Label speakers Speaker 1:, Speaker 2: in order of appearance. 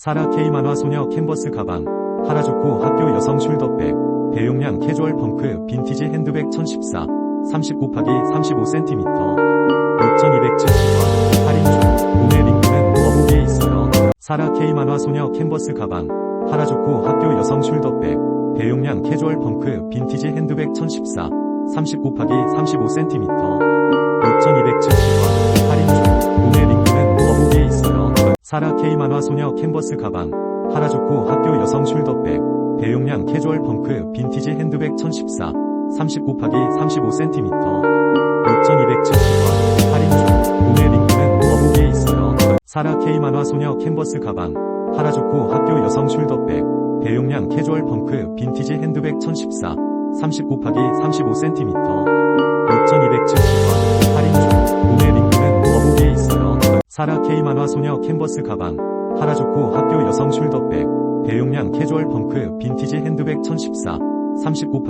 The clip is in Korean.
Speaker 1: 사라 K 만화 소녀 캔버스 가방, 하라조코 학교 여성 숄더백, 대용량 캐주얼 펑크 빈티지 핸드백 1014, 30 곱하기 35cm, 6270원, 할인 중, 구매 링크는 더보기에 있어요. 사라 K 만화 소녀 캔버스 가방, 하라조코 학교 여성 숄더백, 대용량 캐주얼 펑크 빈티지 핸드백 1014, 30 곱하기 35cm, 사라 K 만화 소녀 캔버스 가방, 하라조코 학교 여성 숄더백, 대용량 캐주얼 펑크 빈티지 핸드백 1014, 30 곱하기 35cm, 6270원, 할인 중, 구매 링크는 더보기에 있어요. 사라 K 만화 소녀 캔버스 가방, 하라조코 학교 여성 숄더백, 대용량 캐주얼 펑크 빈티지 핸드백 1014, 30 곱하기 35cm, 6270원, 사라 K 만화 소녀 캔버스 가방, 하라조코 학교 여성 숄더백, 대용량 캐주얼 펑크 빈티지 핸드백 1014, 30 곱하기